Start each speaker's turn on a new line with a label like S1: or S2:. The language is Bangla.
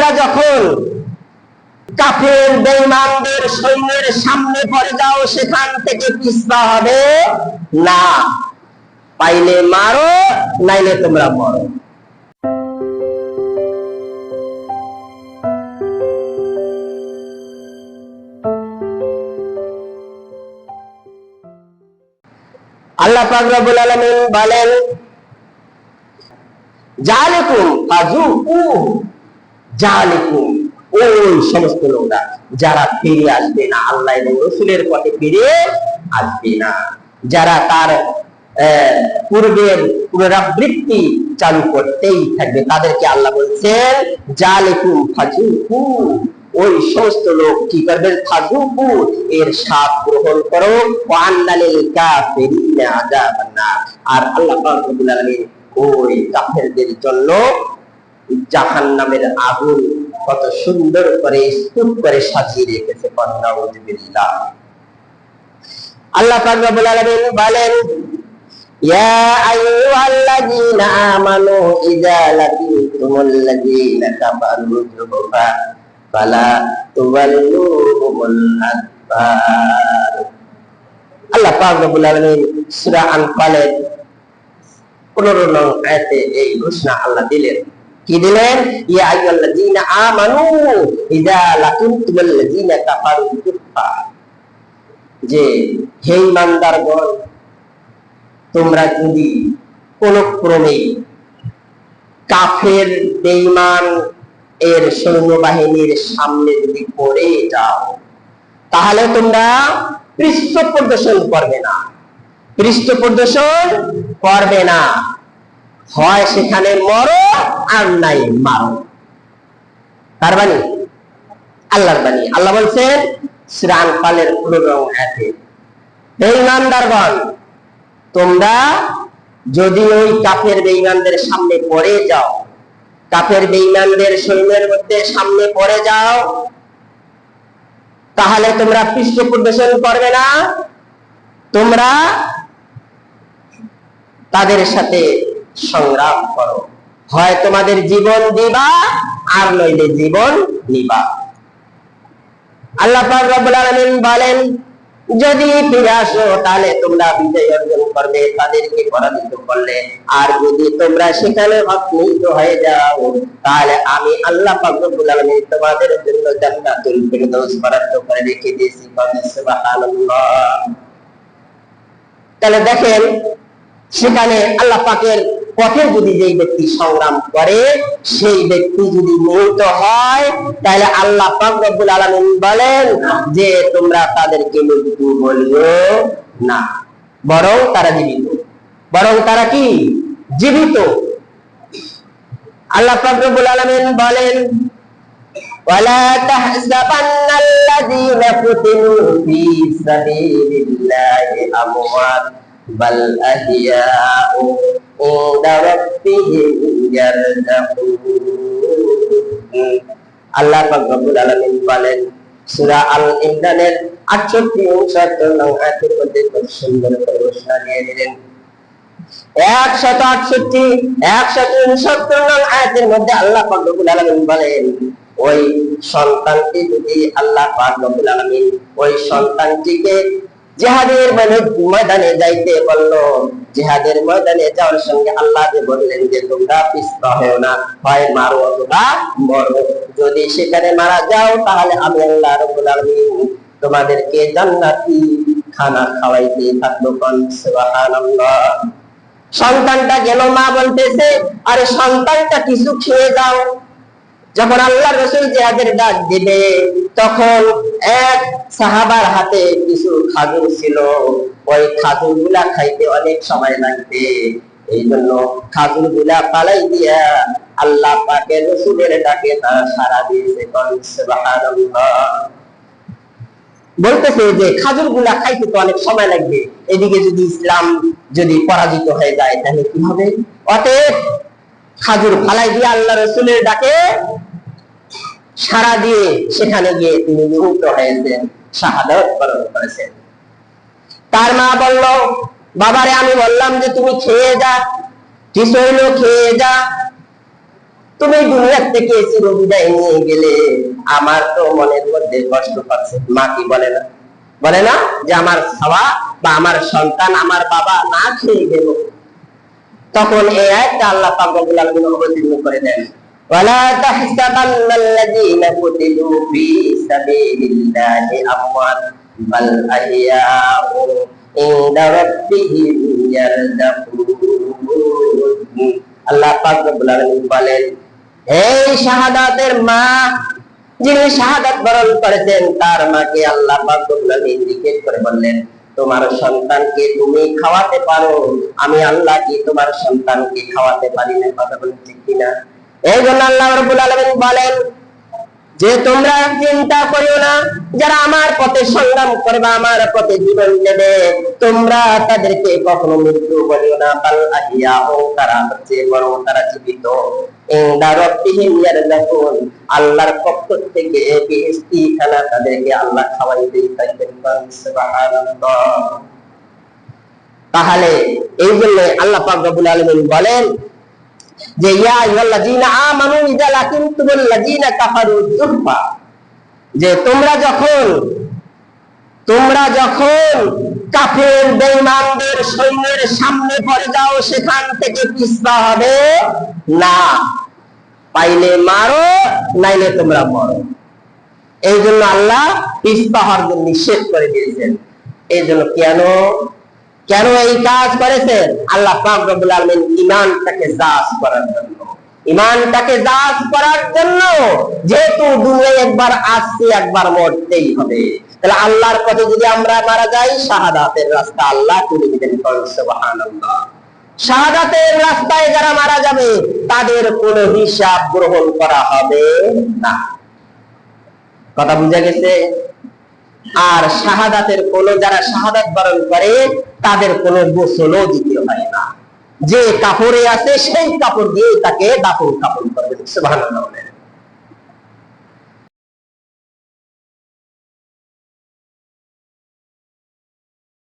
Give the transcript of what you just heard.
S1: তোমরা যখন কাফের বেঈমানদের সৈন্যের সামনে পড়ে যাও, সেখান থেকে পিছপা হবে না। পাইলে মারো, নাইলে তোমরা মরো। আল্লাহ পাক রব্বুল আলামিন বলেন, জালিকুম ফাজুকু জালিকুম ওই সমস্ত লোকরা। যারা ফিরে আসবে না, আল্লাহ এবং রসুলের পথে ফিরে আসবে না। যারা তার পূর্বের পুনরাবৃত্তি চালু করতেই থাকবে, তাদেরকে আল্লাহ বলছেন জালিকুম ফাজুকু। ওই সমস্ত লোক কি করবেন? ফাজুকু, এর সাপ গ্রহণ করো। নার। আর আল্লাহ ওই কাফেরদের জন্য জাহান নামের আগুন কত সুন্দর করে স্তূপ করে সাজিয়ে রেখেছে কন্যাউদ্দিল্লাহ আল্লাহ পাক রব্বুল আলামিন বলেন, ইয়া আইয়ুহাল্লাযীনা আমানু ইযা কাফারু ফালা তুওয়াল্লুহুমুল আদবার। আল্লাহ পাক রব্বুল আলামিন সূরা আনফালের পনেরো নং আয়াতে এই ঘোষণা আল্লাহ দিলেন। কি দিলেন? যে, হে ইমানদারগণ, তোমরা যদি কোন ক্রমে কাফের, বেঈমান এর সৈন্যবাহিনীর সামনে যদি পড়ে যাও, তাহলে তোমরা পৃষ্ঠ প্রদর্শন করবে না। পৃষ্ঠ প্রদর্শন করবে না। হয় সেখানে মরো আর নাই মারো। তার বাণী? আল্লাহর বাণী। আল্লাহ বলছেন শ্রান পালের পুনরং আছে বেঈমানদারগণ তোমরা যদি ওই কাফের বেঈমানদের সামনে পড়ে যাও, কাফের বেঈমানদের সৈন্যের মধ্যে সামনে পড়ে যাও, তাহলে তোমরা পৃষ্ঠ প্রদর্শন করবে না। তোমরা তাদের সাথে সংগ্রাম করো। হয় তোমাদের জীবন দিবা, আর নইলে জীবন নিবা। আল্লাহ রব্বুল বলেন, যদি ফিরে আসো, তাহলে তোমরা বিজয় অর্জন করবে, তাদেরকে পরাজিত করলে। আর যদি তোমরা সেখানে অপনীত হয়ে যাও, তাহলে আমি আল্লাহ পাক রব্বুল আলামিন তোমাদের জন্য জান্নাতুল ফিরদৌস বরাদ্দ করে রেখে দিয়েছি। তাহলে দেখেন, সেখানে আল্লাহ পাকের পথে যদি যেই ব্যক্তি সংগ্রাম করে সেই ব্যক্তি যদি নিহত হয় তাহলে আল্লাহ পাক রব্বুল আলামিন বলেন যে তোমরা তাদেরকে মৃত্যু বলিও না বরং তারা জীবিত বরং তারা কি জীবিত আল্লাহ পাক রব্বুল আলামিন বলেন ولا تحسبن الذين قتلوا في سبيل الله أموات بل أحياء عند ربهم يرزقون আল্লাহ পাক রব্বুল আলামিন বলেন সূরা আল ইমরানের 68 69 নং আয়াতের মধ্যে খুব সুন্দর করে ঘোষণা দিয়ে দিলেন একশত আটষট্টি একশত উনসত্তর নং আয়াতের মধ্যে আল্লাহ পাক রব্বুল আলামিন বলেন ওই সন্তানটি যদি আল্লাহ পাক রব্বুল আলামিন ওই সন্তানটিকে জিহাদের ময়দানে যাইতে বলল, জিহাদের ময়দানে যাওয়ার সঙ্গে আল্লাহ যে বললেন যে, তোমরা পিছপা হও না হয় মারো অথবা মরো। যদি সেখানে মারা যাও, তাহলে আমি আল্লাহ রব্বুল আলামিন তোমাদেরকে জান্নাতি খানা খাওয়াইতে কোন। সুবহানাল্লাহ। সন্তানটা গেল মা বলতেছে, আরে সন্তানটা কিছু খেয়ে যাও যখন আল্লাহ রসুল জেহাদের ডাক দিবে, তখন এক সাহাবার হাতে কিছু খাজুর ছিল। ওই খাজুরগুলা খাইতে অনেক সময় লাগবে। এই জন্য খাজুরগুলা পালাই দিয়া আল্লাহ পাকে রসুলের ডাকে তারা সারা দিয়েছে বলতেছে যে খাজুরগুলা খাইতে তো অনেক সময় লাগবে। এদিকে যদি ইসলাম যদি পরাজিত হয়ে যায়, তাহলে কি হবে? অতএব খাজুর ফালাই দিয়ে আল্লাহ রসুলের ডাকে সারা দিয়ে সেখানে গিয়ে তিনি নিহত হয়েছেন, শাহাদত বরণ করেছেন। তার মা বলল, বাবারে, আমি বললাম যে তুমি খেয়ে যা কিছু হইল খেয়ে যা। তুমি দুনিয়ার থেকে চিরবিদায় নিয়ে গেলে আমার তো মনের মধ্যে কষ্ট পাচ্ছে। মা কি বলে না? বলে না যে আমার খাওয়া বা আমার সন্তান আমার বাবা না খেয়ে গেল। তখন এই আয়াতটা আল্লাহ পাক রব্বুল আলামিন অবতীর্ণ করে দেন। ওয়ালা কুতিলু আমওয়াত বাল ইনদা রাব্বিহিম আল্লাহ পাক রব্বুল আলামিন বলেন এই শাহাদাতের মা, যিনি শাহাদাত বরণ করেছেন, তার মাকে আল্লাহ পাক রব্বুল আলামিন জিজ্ঞেস করে বললেন তোমার সন্তানকে তুমি খাওয়াতে পারো। আমি আল্লাহ কি তোমার সন্তানকে খাওয়াতে পারি না, কথা বলছি কিনা? এই জন্য আল্লাহ রবুল আলমিন বলেন যে তোমরা চিন্তা করিও না, যারা আমার পথে সংগ্রাম করবে, আমার পথে জীবন দেবে তোমরা তাদেরকে কখনো মৃত্যু বলিও না। বাল আহিয়া ও তারা হচ্ছে বরং তারা জীবিত। তাহলে এই জন্য আল্লাহ বলেন যে তোমরা যখন তোমরা যখন কাফের সৈন্যের সামনে যাও, সেখান থেকে পিছপা হবে না। পাইলে মারো, নাইলে তোমরা মরো। এই জন্য আল্লাহ পিছপা হওয়ার নিষেধ করে দিয়েছেন। এই জন্য কেন কেন এই কাজ করেছেন? আল্লাহ পাক রব্বুল আলামিন ঈমানটাকে করার জন্য। ঈমানটাকে জাজ করার জন্য যেহেতু দুনিয়ায় একবার আসছি, একবার মরতেই হবে। তাহলে আল্লাহর পথে যদি আমরা মারা যাই, শাহাদাতের রাস্তা আল্লাহ তুলে দিবেন সুবহানাল্লাহ। শাহাদাতের রাস্তায় যারা মারা যাবে, তাদের কোনো হিসাব গ্রহণ করা হবে না। কথা বুঝা গেছে? আর শাহাদাতের কোন, যারা শাহাদাত বরণ করে তাদের কোনো গোসলও দিতে হয় না যে কাপড়ে আছে সেই কাপড় দিয়ে তাকে দাপন কাপড় করবে বলেন।